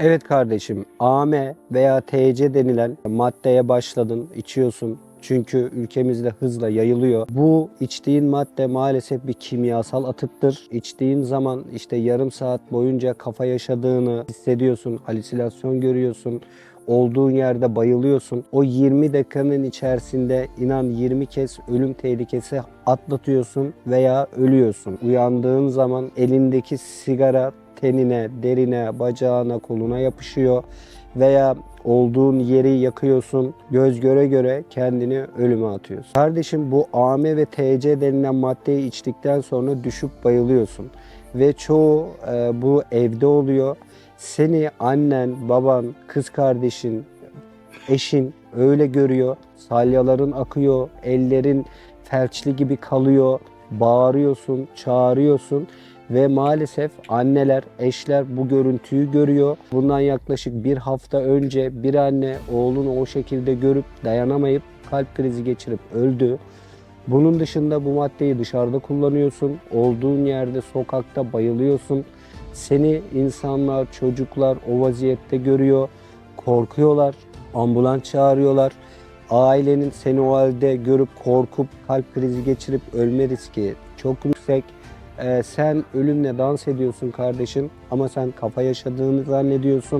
Evet kardeşim, AM veya TC denilen maddeye başladın, içiyorsun. Çünkü ülkemizde hızla yayılıyor. Bu içtiğin madde maalesef bir kimyasal atıktır. İçtiğin zaman işte yarım saat boyunca kafa yaşadığını hissediyorsun, halüsinasyon görüyorsun. Olduğun yerde bayılıyorsun. O 20 dakikanın içerisinde inan 20 kez ölüm tehlikesi atlatıyorsun veya ölüyorsun. Uyandığın zaman elindeki sigara tenine, derine, bacağına, koluna yapışıyor veya olduğun yeri yakıyorsun. Göz göre göre kendini ölüme atıyorsun. Kardeşim bu AM ve TC denilen maddeyi içtikten sonra düşüp bayılıyorsun. Ve çoğu e, bu evde oluyor. Seni annen, baban, kız kardeşin, eşin öyle görüyor. Salyaların akıyor, ellerin felçli gibi kalıyor. Bağırıyorsun, çağırıyorsun ve maalesef anneler, eşler bu görüntüyü görüyor. Bundan yaklaşık bir hafta önce bir anne oğlunu o şekilde görüp dayanamayıp kalp krizi geçirip öldü. Bunun dışında bu maddeyi dışarıda kullanıyorsun. Olduğun yerde sokakta bayılıyorsun. Seni insanlar, çocuklar o vaziyette görüyor. Korkuyorlar. Ambulans çağırıyorlar. Ailenin seni o halde görüp korkup kalp krizi geçirip ölme riski çok yüksek. Ee, sen ölümle dans ediyorsun kardeşim ama sen kafa yaşadığını zannediyorsun.